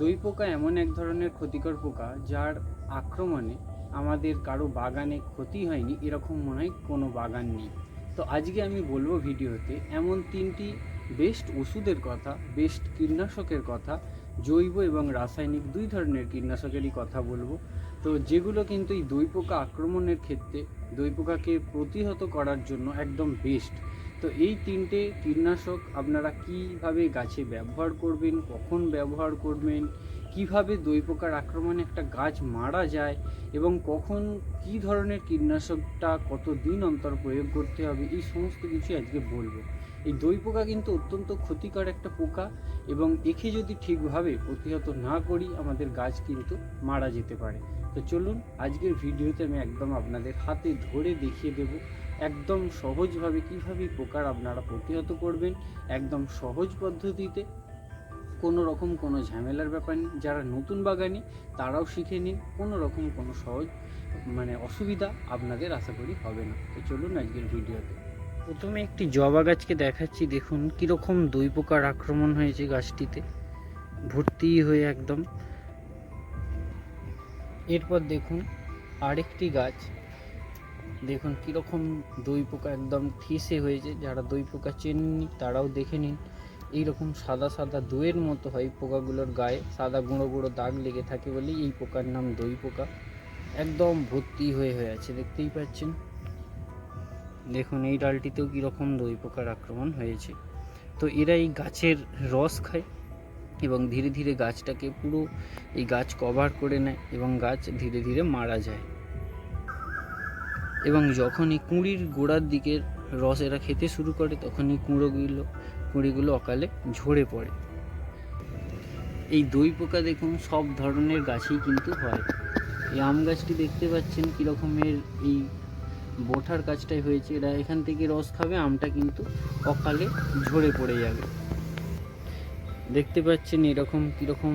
দই পোকা এমন এক ধরনের ক্ষতিকর পোকা যার আক্রমণে আমাদের কারও বাগানে ক্ষতি হয়নি, এরকম মনে হয় কোনো বাগান নেই। তো আজকে আমি বলব ভিডিওতে এমন তিনটি বেস্ট ওষুধের কথা, বেস্ট কীটনাশকের কথা, জৈব এবং রাসায়নিক দুই ধরনের কীটনাশকেরই কথা বলব। তো যেগুলো কিন্তু এই দই পোকা আক্রমণের ক্ষেত্রে, দই পোকাকে প্রতিহত করার জন্য একদম বেস্ট। তো এই তিনটে কীটনাশক আপনারা কীভাবে গাছে ব্যবহার করবেন, কখন ব্যবহার করবেন, কীভাবে দই পোকার আক্রমণে একটা গাছ মারা যায় এবং কখন কি ধরনের কীটনাশকটা কত দিন অন্তর প্রয়োগ করতে হবে, এই সমস্ত কিছু আজকে বলব। এই দই পোকা কিন্তু অত্যন্ত ক্ষতিকর একটা পোকা এবং একে যদি ঠিকভাবে প্রতিহত না করি, আমাদের গাছ কিন্তু মারা যেতে পারে। তো চলুন, আজকের ভিডিওতে আমি একদম আপনাদের হাতে ধরে দেখিয়ে দেব একদম সহজভাবে কীভাবে পোকার আপনারা প্রতিহত করবেন, একদম সহজ পদ্ধতিতে, কোনো রকম কোনো ঝামেলার ব্যাপার নেই। যারা নতুন বাগানি, তারাও শিখে নিন, কোনো রকম কোনো সহজ মানে অসুবিধা আপনাদের আশা করি হবে না। তো চলুন আজকের ভিডিওতে। প্রথমে একটি জবা গাছকে দেখাচ্ছি, দেখুন কীরকম দুই পোকার আক্রমণ হয়েছে গাছটিতে। ভর্তি হয়ে একদম। এরপর দেখুন আরেকটি গাছ। দেখুন কীরকম দই পোকা একদম ঠিসে হয়েছে। যারা দই পোকা চেনেননি, তারাও দেখে নিন। এইরকম সাদা সাদা দইয়ের মতো হয় পোকাগুলোর গায়ে। সাদা গুঁড়ো গুঁড়ো দাগ লেগে থাকে বলেই এই পোকার নাম দই পোকা। একদম ভর্তি হয়ে হয়ে আছে, দেখতেই পাচ্ছেন। দেখুন এই ডালটিতেও কীরকম দই পোকার আক্রমণ হয়েছে। তো এরা এই গাছের রস খায় এবং ধীরে ধীরে গাছটাকে পুরো এই গাছ কভার করে নেয় এবং গাছ ধীরে ধীরে মারা যায়। এবং যখনই কুঁড়ির গোড়ার দিকের রস এরা খেতে শুরু করে, তখনই কুঁড়োগুলো, কুঁড়িগুলো অকালে ঝরে পড়ে। এই দই পোকা দেখুন সব ধরনের গাছেই কিন্তু হয়। এই আম গাছটি দেখতে পাচ্ছেন কীরকমের এই বোঠার কাজটাই হয়েছে। এরা এখান থেকে রস খাবে, আমটা কিন্তু অকালে ঝরে পড়ে যাবে। দেখতে পাচ্ছেন এরকম কীরকম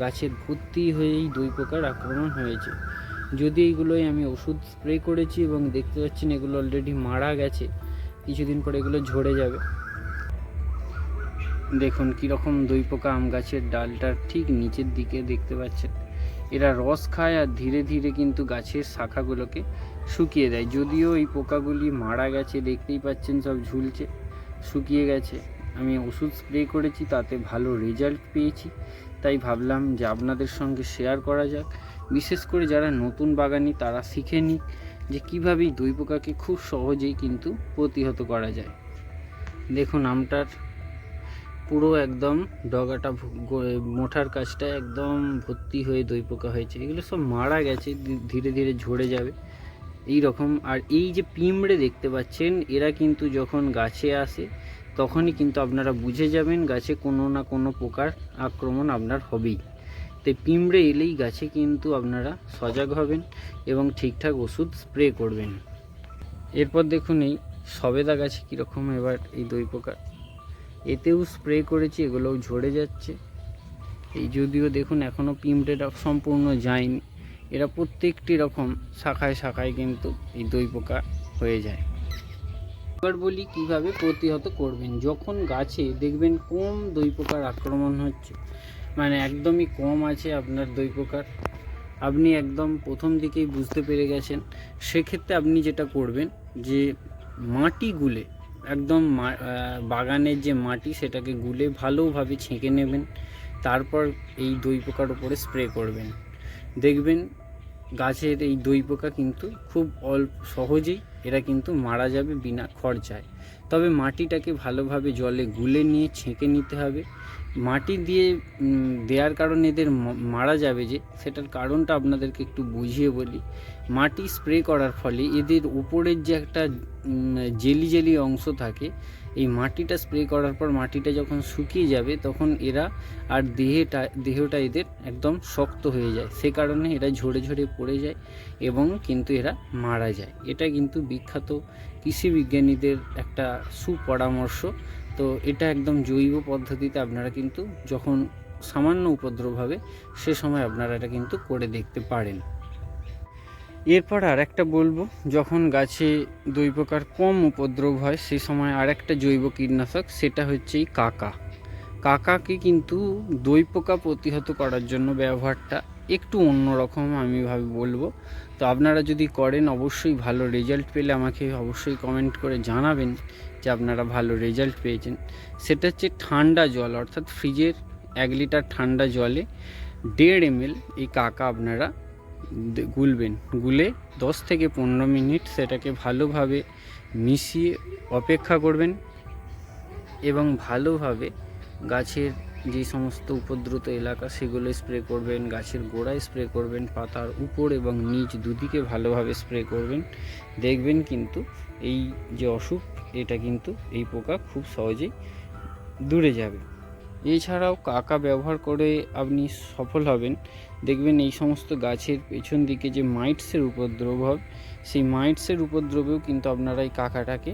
গাছের ভর্তি হয়েই দই পোকার আক্রমণ হয়েছে। যদি এইগুলোই আমি ওষুধ স্প্রে করেছি এবং দেখতে পাচ্ছেন এগুলো অলরেডি মারা গেছে, কিছুদিন পরে এগুলো ঝরে যাবে। দেখুন কীরকম দই পোকা আম গাছের ডালটার ঠিক নিচের দিকে দেখতে পাচ্ছেন। এরা রস খায় আর ধীরে ধীরে কিন্তু গাছের শাখাগুলোকে শুকিয়ে দেয়। যদিও এই পোকাগুলি মারা গেছে, দেখতেই পাচ্ছেন সব ঝুলছে, শুকিয়ে গেছে। আমি ওষুধ স্প্রে করেছি, তাতে ভালো রেজাল্ট পেয়েছি। তাই ভাবলাম যে আপনাদের সঙ্গে শেয়ার করা যাক। বিশেষ করে যারা নতুন বাগানি, তারা শিখে নিক যে কীভাবে এই দই পোকাকে খুব সহজেই কিন্তু প্রতিহত করা যায়। দেখুন, আমটার পুরো একদম ডগাটা মোঠার কাজটা একদম ভর্তি হয়ে দই পোকা হয়েছে। এগুলো সব মারা গেছে ধীরে ধীরে ঝরে যাবে। এই রকম, আর এই যে পিঁমড়ে দেখতে পাচ্ছেন, এরা কিন্তু যখন গাছে আসে, তখনই কিন্তু আপনারা বুঝে যাবেন গাছে কোনো না কোনো পোকার আক্রমণ আপনার হবেই। তাই পিঁমড়ে এলেই গাছে কিন্তু আপনারা সজাগ হবেন এবং ঠিকঠাক ওষুধ স্প্রে করবেন। এরপর দেখুন এই সবেদা গাছে কীরকম এবার এই দই পোকা। এতেও স্প্রে করেছি, এগুলোও ঝরে যাচ্ছে। এই যদিও দেখুন এখনও পিঁমড়েটা সম্পূর্ণ যায়নি। এরা প্রত্যেকটি রকম শাখায় শাখায় কিন্তু এই দই পোকা হয়ে যায়। এবার বলি কীভাবে প্রতিহত করবেন। যখন গাছে দেখবেন কম দই পোকার আক্রমণ হচ্ছে মানে একদমই কম আছে আপনার দই পোকার আপনি একদম প্রথম দিকেই বুঝতে পেরে গেছেন। সেক্ষেত্রে আপনি যেটা করবেন যে মাটি গুলে একদম বাগানের যে মাটি সেটাকে গুলে ভালোভাবে ছেঁকে নেবেন। তারপর এই দই পোকার উপরে স্প্রে করবেন। দেখবেন গাছের এই দই পোকা কিন্তু খুব অল্প, সহজেই এরা কিন্তু মারা যাবে বিনা খরচায়। তবে মাটিটাকে ভালোভাবে জলে গুলে নিয়ে ছেঁকে নিতে হবে। মাটি দিয়ে দেওয়ার কারণে এদের মারা যাবে যে, সেটার কারণটা আপনাদেরকে একটু বুঝিয়ে বলি। মাটি স্প্রে করার ফলে এদের উপরের যে একটা জেলি জেলি অংশ থাকে, এই মাটিটা স্প্রে করার পর মাটিটা যখন শুকিয়ে যাবে, তখন এরা আর দেহেটা, দেহটা এদের একদম শক্ত হয়ে যায়। সে কারণে এরা ঝরে ঝরে পড়ে যায় এবং কিন্তু এরা মারা যায়। এটা কিন্তু বিখ্যাত কৃষি বিজ্ঞানীদের একটা সুপরামর্শ। তো এটা একদম জৈব পদ্ধতিতে আপনারা কিন্তু যখন সামান্য উপদ্রব হবে, সে সময় আপনারা এটা কিন্তু করে দেখতে পারেন। এরপর আর একটা বলব, যখন গাছে দুই প্রকার কম উপদ্রব হয়, সে সময় আর একটা জৈব কীটনাশক, সেটা হচ্ছে এই কাকা। কাকাকে কিন্তু দই পোকা প্রতিহত করার জন্য ব্যবহারটা একটু অন্যরকম আমি ভাবে, বলব। তো আপনারা যদি করেন, অবশ্যই ভালো রেজাল্ট পেলে আমাকে অবশ্যই কমেন্ট করে জানাবেন। আপনারা ভালো রেজাল্ট পেয়েছেন, সেটা হচ্ছে ঠান্ডা জল, অর্থাৎ ফ্রিজের এক লিটার ঠান্ডা জলে দেড় এমএল এই কাকা আপনারা গুলবেন। গুলে দশ থেকে পনেরো মিনিট সেটাকে ভালোভাবে মিশিয়ে অপেক্ষা করবেন এবং ভালোভাবে গাছের যে সমস্ত উপদ্রুত এলাকা সেগুলো স্প্রে করবেন, গাছের গোড়ায় স্প্রে করবেন, পাতার উপর এবং নিচ দুদিকে ভালোভাবে স্প্রে করবেন। দেখবেন কিন্তু এই যে অসুখ এটা কিন্তু এই পোকা খুব সহজেই দূরে যাবে। এছাড়াও কাকা ব্যবহার করে আপনি সফল হবেন। দেখবেন এই সমস্ত গাছের পেছন দিকে যে মাইটসের উপদ্রব হবে, সেই মাইটসের উপদ্রবেও কিন্তু আপনারা এই কাকাটাকে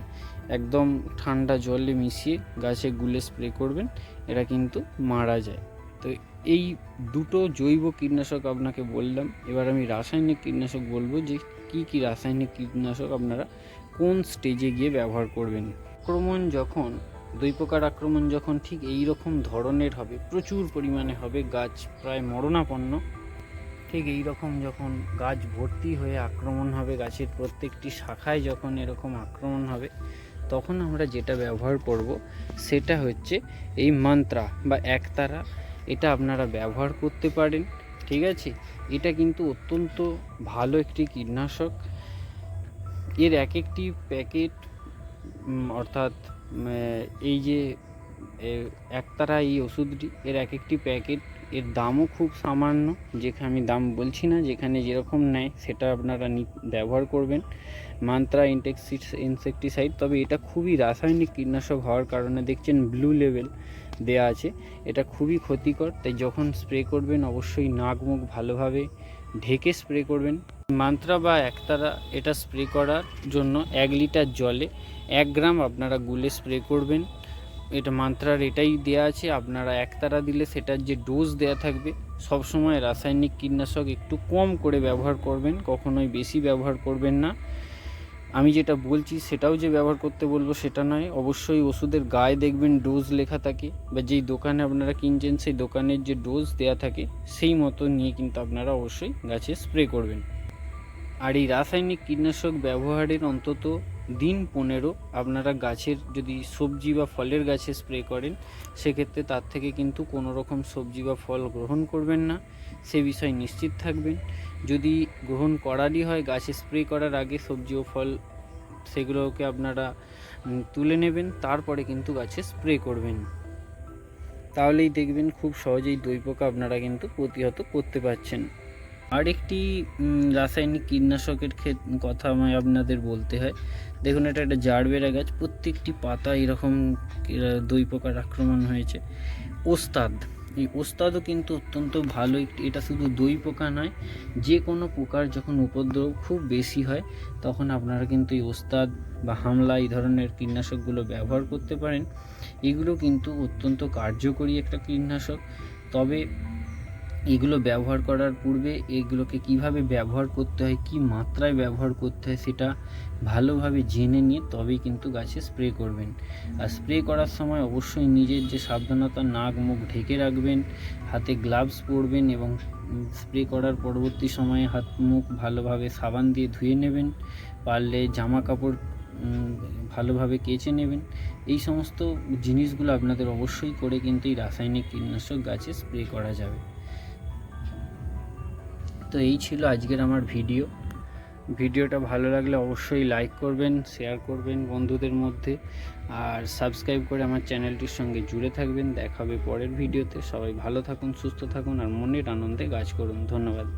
একদম ঠান্ডা জলে মিশিয়ে গাছে গুলে স্প্রে করবেন, এরা কিন্তু মারা যায়। তো এই দুটো জৈব কীটনাশক আপনাকে বললাম, এবার আমি রাসায়নিক কীটনাশক বলব যে কি কি রাসায়নিক কীটনাশক আপনারা কোন স্টেজে গিয়ে ব্যবহার করবেন? আক্রমণ যখন, দুই প্রকার আক্রমণ যখন ঠিক এই রকম ধরনের হবে, প্রচুর পরিমাণে হবে, গাছ প্রায় মরণাপন্ন। ঠিক এই রকম যখন গাছ ভর্তি হয়ে আক্রমণ হবে, গাছের প্রত্যেকটি শাখায় যখন এরকম আক্রমণ হবে, তখন আমরা যেটা ব্যবহার করব, সেটা হচ্ছে এই মন্ত্রা বা একতারা। এটা আপনারা ব্যবহার করতে পারেন, ঠিক আছে? এটা কিন্তু অত্যন্ত ভালো একটি কীটনাশক। এর এক একটি প্যাকেট অর্থাৎ এই যে একতারা এই ওষুধটি, এর এক একটি প্যাকেট, এর দামও খুব সামান্য, যেখানে আমি দাম বলছি না, যেখানে যেরকম নেয় সেটা আপনারা ব্যবহার করবেন। মান্ত্রা ইনটেক্সি ইনসেকটিসাইড, তবে এটা খুবই রাসায়নিক কীটনাশক হওয়ার কারণে দেখছেন ব্লু লেভেল দেয়া আছে। এটা খুবই ক্ষতিকর, তাই যখন স্প্রে করবেন, অবশ্যই নাক মুখ ভালোভাবে ঢেকে স্প্রে করবেন। মান্ত্রা বা একতারা এটা স্প্রে করার জন্য এক লিটার জলে এক গ্রাম আপনারা গুলে স্প্রে করবেন। এটা মাত্রার এটাই দেয়া আছে, আপনারা একতারা দিলে সেটার যে ডোজ দেয়া থাকবে সব সময় রাসায়নিক কীটনাশক একটু কম করে ব্যবহার করবেন, কখনোই বেশি ব্যবহার করবেন না। আমি যেটা বলছি সেটাও যে ব্যবহার করতে বলব সেটা নয়, অবশ্যই ওষুধের গায়ে দেখবেন ডোজ লেখা থাকে বা যেই দোকানে আপনারা কিনছেন সেই দোকানের যে ডোজ দেয়া থাকে, সেই মতো নিয়ে কিন্তু আপনারা অবশ্যই গাছে স্প্রে করবেন। আর এই রাসায়নিক কীটনাশক ব্যবহারের অন্তত দিন পনেরো আপনারা গাছের যদি সবজি বা ফলের গাছে স্প্রে করেন, সেক্ষেত্রে তার থেকে কিন্তু কোনো রকম সবজি বা ফল গ্রহণ করবেন না। সে বিষয়ে নিশ্চিত থাকবেন। যদি গ্রহণ করারই হয়, গাছে স্প্রে করার আগে সবজি ও ফল সেগুলোকে আপনারা তুলে নেবেন, তারপরে কিন্তু গাছে স্প্রে করবেন। তাহলেই দেখবেন খুব সহজেই দই পোকা আপনারা কিন্তু প্রতিহত করতে পারছেন। আর একটি রাসায়নিক কীটনাশকের কথা আমায় আপনাদের বলতে হয়। দেখুন, এটা একটা জারবেরা গাছ। প্রত্যেকটি পাতা এরকম, এরা দই পোকার আক্রমণ হয়েছে। ওস্তাদ, এই ওস্তাদও কিন্তু অত্যন্ত ভালো একটি, এটা শুধু দই পোকা নয়, যে কোনো পোকার যখন উপদ্রব খুব বেশি হয়, তখন আপনারা কিন্তু এই ওস্তাদ বা হামলা, এই ধরনের কীটনাশকগুলো ব্যবহার করতে পারেন। এগুলো কিন্তু অত্যন্ত কার্যকরী একটা কীটনাশক। তবে এগুলো ব্যবহার করার পূর্বে এগুলোকে কীভাবে ব্যবহার করতে হয়, কি মাত্রায় ব্যবহার করতে হয় সেটা ভালোভাবে জেনে নিয়ে তবেই কিন্তু গাছে স্প্রে করবেন। আর স্প্রে করার সময় অবশ্যই নিজের যে সাবধানতা, নাক, মুখ ঢেকে রাখবেন, হাতে গ্লাভস পরবেন এবং স্প্রে করার পরবর্তী সময়ে হাত, মুখ ভালোভাবে সাবান দিয়ে ধুয়ে নেবেন, পারলে জামা কাপড় ভালোভাবে কেচে নেবেন। এই সমস্ত জিনিসগুলো আপনাদের অবশ্যই করে কিন্তু এই রাসায়নিক কীটনাশক গাছে স্প্রে করা যাবে। তো এই ছিল আজকের আমার ভিডিও। ভিডিওটা ভালো লাগলে অবশ্যই লাইক করবেন শেয়ার করবেন বন্ধুদের মধ্যে আর সাবস্ক্রাইব করে আমার চ্যানেলটির সঙ্গে জুড়ে থাকবেন। দেখাবে পরের ভিডিওতে। সবাই ভালো থাকুন, সুস্থ থাকুন আর মনের আনন্দে কাজ করুন। ধন্যবাদ।